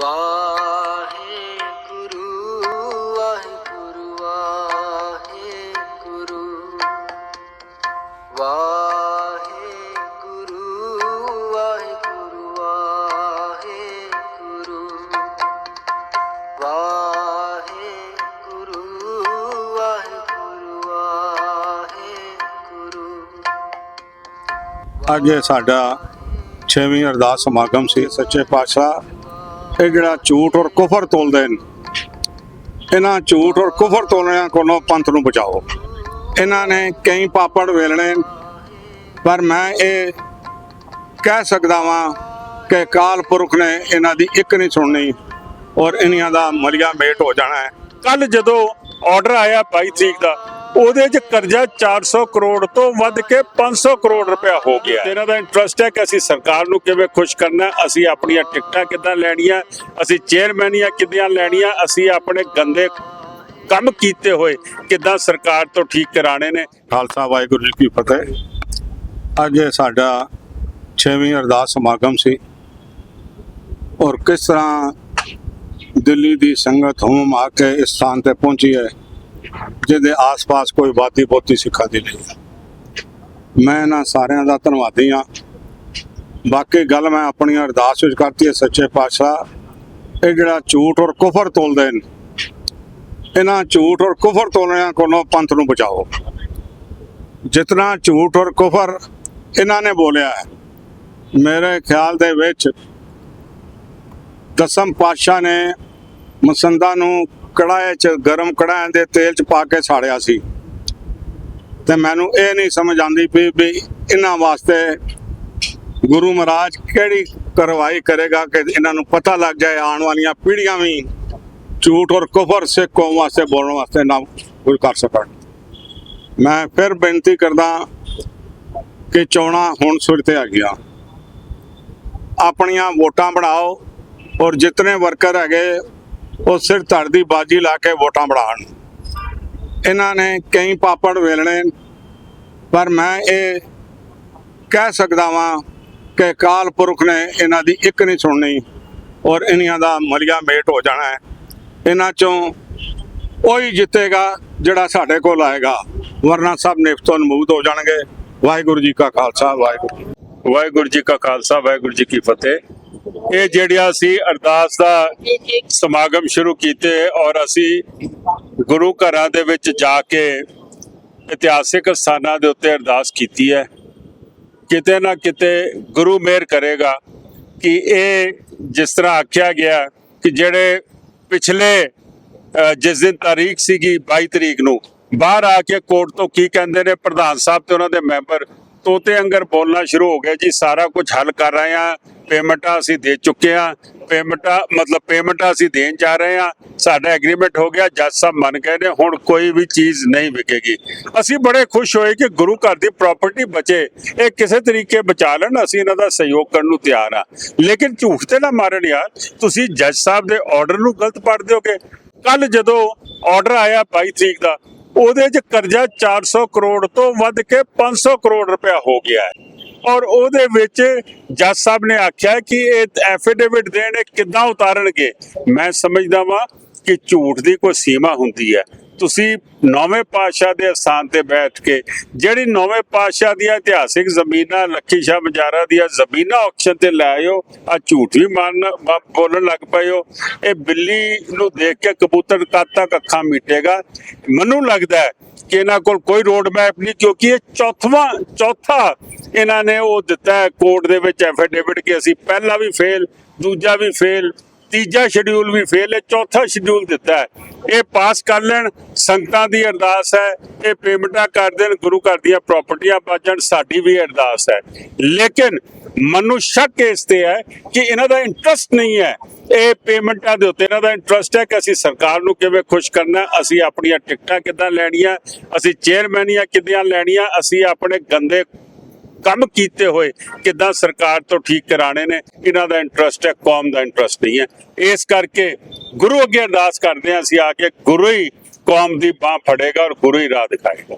ਵਾਹਿਗੁਰੂ ਵਾਹਿਗੁਰੂ ਵਾਹਿਗੁਰੂ। ਵਾਹਿਗੁਰੂ ਵਾਹਿਗੁਰੂ ਵਾਹਿਗੁਰੂ। ਵਾਹਿਗੁਰੂ ਵਾਹਿਗੁਰੂ ਵਾਹਿਗੁਰੂ। ਅੱਜ ਇਹ ਸਾਡਾ 6ਵੀਂ ਅਰਦਾਸ ਸਮਾਗਮ ਸੀ। ਸੱਚੇ ਪਾਤਸ਼ਾਹ ਇਹ ਜਿਹੜਾ ਝੂਠ ਔਰ ਕੁਫਰ ਤੋਲਦੇ ਨੇ ਇਹਨਾਂ ਝੂਠ ਔਰ ਕੁਫਰ ਤੋਲਣਿਆਂ ਕੋਲੋਂ ਪੰਥ ਨੂੰ ਬਚਾਓ। ਇਹਨਾਂ ਨੇ ਕਈ ਪਾਪੜ ਵੇਲਣੇ ਪਰ ਮੈਂ ਇਹ ਕਹਿ ਸਕਦਾ ਵਾਂ ਕਿ ਕਾਲ ਪੁਰਖ ਨੇ ਇਹਨਾਂ ਦੀ ਇੱਕ ਨਹੀਂ ਸੁਣਨੀ ਔਰ ਇਹਨਾਂ ਦਾ ਮਲਿਆ ਮੇਟ ਹੋ ਜਾਣਾ ਹੈ। ਕੱਲ ਜਦੋਂ ਆਰਡਰ ਆਇਆ 22 ਤਰੀਕ ਦਾ ਉਹਦੇ 'ਚ ਕਰਜ਼ਾ 400 ਕਰੋੜ ਤੋਂ ਵੱਧ ਕੇ 500 ਕਰੋੜ ਰੁਪਇਆ ਹੋ ਗਿਆ। ਇਹਨਾਂ ਦਾ ਇੰਟਰਸਟ ਹੈ ਕਿ ਅਸੀਂ ਸਰਕਾਰ ਨੂੰ ਕਿਵੇਂ ਖੁਸ਼ ਕਰਨਾ ਹੈ, ਅਸੀਂ ਆਪਣੀਆਂ ਟਿਕਟਾਂ ਕਿੱਦਾਂ ਲੈਣੀਆਂ ਅਸੀਂ ਚੇਅਰਮੈਨੀਆਂ ਕਿੱਦਾਂ ਲੈਣੀਆਂ ਅਸੀਂ ਆਪਣੇ ਗੰਦੇ ਕੰਮ ਕੀਤੇ ਹੋਏ ਕਿੱਦਾਂ ਸਰਕਾਰ ਤੋਂ ਠੀਕ ਕਰਾਣੇ ਨੇ। ਖਾਲਸਾ ਵਾਹਿਗੁਰੂ ਜੀ ਕੀ ਫਤਿਹ। ਅੱਜ ਸਾਡਾ 6ਵੀਂ ਅਰਦਾਸ ਸਮਾਗਮ ਸੀ। ਔਰ ਕਿਸ ਤਰ੍ਹਾਂ ਦਿੱਲੀ ਦੀ ਸੰਗਤ ਹਮਮ ਆ ਕੇ ਇਸ ਸਥਾਨ ਤੇ ਪਹੁੰਚੀ ਹੈ ਜਿਹਦੇ ਆਸ-ਪਾਸ ਕੋਈ ਬਾਤੀ ਬੋਤੀ ਸਿੱਖਾਂ ਦੀ ਨਹੀਂ ਮੈਂ ਇਹਨਾਂ ਸਾਰਿਆਂ ਦਾ ਧੰਨਵਾਦੀ ਹਾਂ। ਬਾਕੀ ਗੱਲ ਮੈਂ ਆਪਣੀ ਅਰਦਾਸ ਵਿੱਚ ਕਰਤੀ ਹੈ, ਸੱਚੇ ਪਾਤਸ਼ਾਹ। ਇਹ ਜਿਹੜਾ ਝੂਠ ਔਰ ਕੁਫਰ ਤੋਲਦੇ ਨੇ ਇਹਨਾਂ ਝੂਠ ਔਰ ਕੁਫਰ ਤੋਲਿਆਂ ਕੋਲੋਂ ਪੰਥ ਨੂੰ ਬਚਾਓ। ਜਿਤਨਾ ਝੂਠ ਔਰ ਕੁਫਰ ਇਹਨਾਂ ਨੇ ਬੋਲਿਆ ਹੈ, ਮੇਰੇ ਖਿਆਲ ਦੇ ਵਿੱਚ ਦਸਮ ਪਾਤਸ਼ਾਹ ਨੇ ਮਸੰਦਾ ਨੂੰ ਕੜਾਏ 'ਚ, ਗਰਮ ਕੜਾਏ ਦੇ ਤੇਲ 'ਚ ਪਾ ਕੇ ਸਾੜਿਆ ਸੀ। ਤੇ ਮੈਨੂੰ ਇਹ ਨਹੀਂ ਸਮਝ ਆਉਂਦੀ ਵੀ ਵੀ ਇਹਨਾਂ ਵਾਸਤੇ ਗੁਰੂ ਮਹਾਰਾਜ ਕਿਹੜੀ ਕਰਵਾਈ ਕਰੇਗਾ ਕਿ ਇਹਨਾਂ ਨੂੰ ਪਤਾ ਲੱਗ ਜਾਏ, ਆਉਣ ਵਾਲੀਆਂ ਪੀੜ੍ਹੀਆਂ ਵੀ ਝੂਠ ਔਰ ਕੁਫਰ ਸਿੱਖ ਕੌਮ ਵਾਸਤੇ, ਬੋਲਣ ਵਾਸਤੇ ਨਾ ਕੁਝ ਕਰ ਸਕਣ। ਮੈਂ ਫਿਰ ਬੇਨਤੀ ਕਰਦਾ ਕਿ ਚੋਣਾਂ ਹੁਣ ਸੁਰ ਤੇ ਆ ਗਿਆ ਆਪਣੀਆਂ ਵੋਟਾਂ ਬਣਾਓ ਔਰ ਜਿਤਨੇ ਵਰਕਰ ਹੈਗੇ ਉਹ ਸਿਰ ਧੜ ਦੀ ਬਾਜੀ ਲਾ ਕੇ ਵੋਟਾਂ ਬਣਾਉਣ। ਇਹਨਾਂ ਨੇ ਕਈ ਪਾਪੜ ਵੇਲਣੇ, ਪਰ ਮੈਂ ਇਹ ਕਹਿ ਸਕਦਾ ਵਾਂ ਕਿ ਕਾਲ ਪੁਰਖ ਨੇ ਇਹਨਾਂ ਦੀ ਇੱਕ ਨਹੀਂ ਸੁਣਨੀ ਔਰ ਇਹਨਾਂ ਦਾ ਮਲਿਆ ਮੇਟ ਹੋ ਜਾਣਾ ਹੈ। ਇਹਨਾਂ ਚੋਂ ਉਹੀ ਜਿੱਤੇਗਾ ਜਿਹੜਾ ਸਾਡੇ ਕੋਲ ਆਏਗਾ। ਵਰਨਾ ਸਭ ਨਿਫਤੋਂ ਨਮੂਦ ਹੋ ਜਾਣਗੇ। ਵਾਹਿਗੁਰੂ ਜੀ ਕਾ ਖਾਲਸਾ ਵਾਹਿਗੁਰੂ ਵਾਹਿਗੁਰੂ ਜੀ ਕਾ ਖਾਲਸਾ, ਵਾਹਿਗੁਰੂ ਜੀ ਕੀ ਫਤਿਹ। ਇਹ ਜਿਹੜਿਆ ਸੀ ਅਰਦਾਸ ਦਾ ਸਮਾਗਮ ਸ਼ੁਰੂ ਕੀਤੇ ਔਰ ਅਸੀਂ ਗੁਰੂ ਘਰਾਂ ਦੇ ਵਿੱਚ ਜਾ ਕੇ ਇਤਿਹਾਸਿਕ ਸਥਾਨਾਂ ਦੇ ਉੱਤੇ ਅਰਦਾਸ ਕੀਤੀ ਹੈ। ਕਿਤੇ ਨਾ ਕਿਤੇ ਗੁਰੂ ਮਿਹਰ ਕਰੇਗਾ ਕਿ ਇਹ ਜਿਸ ਤਰ੍ਹਾਂ ਆਖਿਆ ਗਿਆ ਕਿ ਜਿਹੜੇ ਪਿਛਲੇ ਜਿਸ ਦਿਨ ਤਾਰੀਖ ਸੀਗੀ 22 ਤਰੀਕ ਨੂੰ, ਬਾਹਰ ਆ ਕੇ ਕੋਰਟ ਤੋਂ ਕੀ ਕਹਿੰਦੇ ਨੇ, ਪ੍ਰਧਾਨ ਸਾਹਿਬ ਤੇ ਉਹਨਾਂ ਦੇ ਮੈਂਬਰ ਤੋਤੇ ਅੰਗਰ ਬੋਲਣਾ ਸ਼ੁਰੂ ਹੋ ਗਿਆ ਜੀ, ਸਾਰਾ ਕੁਝ ਹੱਲ ਕਰ ਰਹੇ ਆ ਪੇਮੈਂਟਾਂ ਅਸੀਂ ਦੇ ਚੁੱਕੇ ਆ ਪੇਮੈਂਟਾਂ, ਮਤਲਬ ਪੇਮੈਂਟਾਂ ਅਸੀਂ ਦੇਣ ਜਾ ਰਹੇ ਆ ਸਾਡਾ ਐਗਰੀਮੈਂਟ ਹੋ ਗਿਆ, ਜੱਜ ਸਾਹਿਬ ਮੰਨ ਗਏ ਨੇ, ਹੁਣ ਕੋਈ ਵੀ ਚੀਜ਼ ਨਹੀਂ ਵਿਕੇਗੀ। ਅਸੀਂ ਬੜੇ ਖੁਸ਼ ਹੋਏ ਕਿ ਗੁਰੂ ਘਰ ਦੀ ਪ੍ਰਾਪਰਟੀ ਬਚੇ। ਇਹ ਕਿਸੇ ਤਰੀਕੇ ਬਚਾ ਲੈਣ, ਅਸੀਂ ਇਹਨਾਂ ਦਾ ਸਹਿਯੋਗ ਕਰਨ ਨੂੰ ਤਿਆਰ ਆ ਲੇਕਿਨ ਝੂਠ ਤੇ ਨਾ ਮਾਰਨ ਯਾਰ, ਤੁਸੀਂ ਜੱਜ ਸਾਹਿਬ ਦੇ ਆਰਡਰ ਨੂੰ ਗਲਤ ਪੜ੍ਹ ਦਿਓਗੇ। ਕੱਲ ਜਦੋਂ ਆਰਡਰ ਆਇਆ 22 ਤਰੀਕ ਦਾ, ਉਹਦੇ 'ਚ ਕਰਜ਼ਾ 400 ਕਰੋੜ ਤੋਂ ਵੱਧ ਕੇ 500 ਕਰੋੜ ਰੁਪਇਆ ਹੋ ਗਿਆ ਹੈ। ਔਰ ਉਹਦੇ ਵਿੱਚ ਜੱਜ ਸਾਹਿਬ ਨੇ ਆਖਿਆ ਕਿ ਇਹ ਐਫੀਡੇਵਿਟ ਦੇਣ ਇਹ ਕਿੱਦਾਂ ਉਤਾਰਨਗੇ? ਮੈਂ ਸਮਝਦਾ ਵਾਂ ਕਿ ਝੂਠ ਦੀ ਕੋਈ ਸੀਮਾ ਹੁੰਦੀ ਹੈ। ਤੁਸੀਂ ਨੌਵੇਂ ਪਾਤਸ਼ਾਹ ਦੇ ਅਸਥਾਨ ਤੇ ਬੈਠ ਕੇ ਜਿਹੜੀ ਨੌਵੇਂ ਪਾਤਸ਼ਾਹ ਦੀਆਂ ਇਤਿਹਾਸਿਕ ਜ਼ਮੀਨਾਂ, ਲੱਖੀ ਸ਼ਾਹ ਬਜਾਰਾ ਦੀਆਂ ਜ਼ਮੀਨਾਂ ਆਕਸ਼ਨ ਤੇ ਲੈ ਆਇਓ ਆ ਝੂਠ ਵੀ ਮਾਰਨ ਬੋਲਣ ਲੱਗ ਪਏ ਹੋ। ਇਹ ਬਿੱਲੀ ਨੂੰ ਦੇਖ ਕੇ ਕਬੂਤਰ ਕਦ ਤੱਕ ਅੱਖਾਂ ਮੀਟੇਗਾ। ਮੈਨੂੰ ਲੱਗਦਾ ਹੈ ਕਿ ਇਹਨਾਂ ਕੋਲ ਕੋਈ ਰੋਡ ਮੈਪ ਨਹੀਂ ਕਿਉਂਕਿ ਇਹ ਚੌਥਵਾ, ਚੌਥਾ ਇਹਨਾਂ ਨੇ ਉਹ ਦਿੱਤਾ ਹੈ ਕੋਰਟ ਦੇ ਵਿੱਚ ਐਫੀਡੇਵਿਟ ਕਿ ਅਸੀਂ ਪਹਿਲਾ ਵੀ ਫੇਲ ਦੂਜਾ ਵੀ ਫੇਲ ਤੀਜਾ ਸ਼ਡਿਊਲ ਵੀ ਫੇਲ ਹੈ ਚੌਥਾ ਸ਼ਡਿਊਲ ਦਿੱਤਾ ਹੈ। ਇਹ ਪਾਸ ਕਰ ਲੈਣ, ਸੰਗਤਾਂ ਦੀ ਅਰਦਾਸ ਹੈ, ਇਹ ਪੇਮੈਂਟਾਂ ਕਰ ਦੇਣ, ਗੁਰੂ ਘਰ ਦੀਆਂ ਪ੍ਰਾਪਰਟੀਆਂ ਬਚਣ ਸਾਡੀ ਵੀ ਅਰਦਾਸ ਹੈ। ਲੇਕਿਨ ਮਨੂ ਸ਼ੱਕ ਇਸ ਤੇ ਹੈ ਕਿ ਇਹਨਾਂ ਦਾ ਇੰਟਰਸਟ ਨਹੀਂ ਹੈ। ਇਹ ਪੇਮੈਂਟਾਂ ਦੇ ਉੱਤੇ ਇਹਨਾਂ ਦਾ ਇੰਟਰਸਟ ਹੈ ਕਿ ਅਸੀਂ ਸਰਕਾਰ ਨੂੰ ਕਿਵੇਂ ਖੁਸ਼ ਕਰਨਾ ਅਸੀਂ ਆਪਣੀਆਂ ਟਿਕਟਾਂ ਕਿੱਦਾਂ ਲੈਣੀਆਂ, ਅਸੀਂ ਚੇਅਰਮੈਨੀਆਂ ਕਿੱਦਾਂ ਲੈਣੀਆਂ, ਅਸੀਂ ਆਪਣੇ ਗੰਦੇ ਕੰਮ ਕੀਤੇ ਹੋਏ ਕਿੱਦਾਂ ਸਰਕਾਰ ਤੋਂ ਠੀਕ ਕਰਾਣੇ ਨੇ, ਇਹਨਾਂ ਦਾ ਇੰਟਰਸਟ ਹੈ, ਕੌਮ ਦਾ ਇੰਟਰਸਟ ਨਹੀਂ ਹੈ। ਇਸ ਕਰਕੇ ਗੁਰੂ ਅੱਗੇ ਅਰਦਾਸ ਕਰਦੇ ਹਾਂ, ਅਸੀਂ ਆ ਕੇ ਗੁਰੂ ਹੀ ਕੌਮ ਦੀ ਬਾਹ ਫੜੇਗਾ ਔਰ ਗੁਰੂ ਹੀ ਰਾਹ ਦਿਖਾਏਗਾ।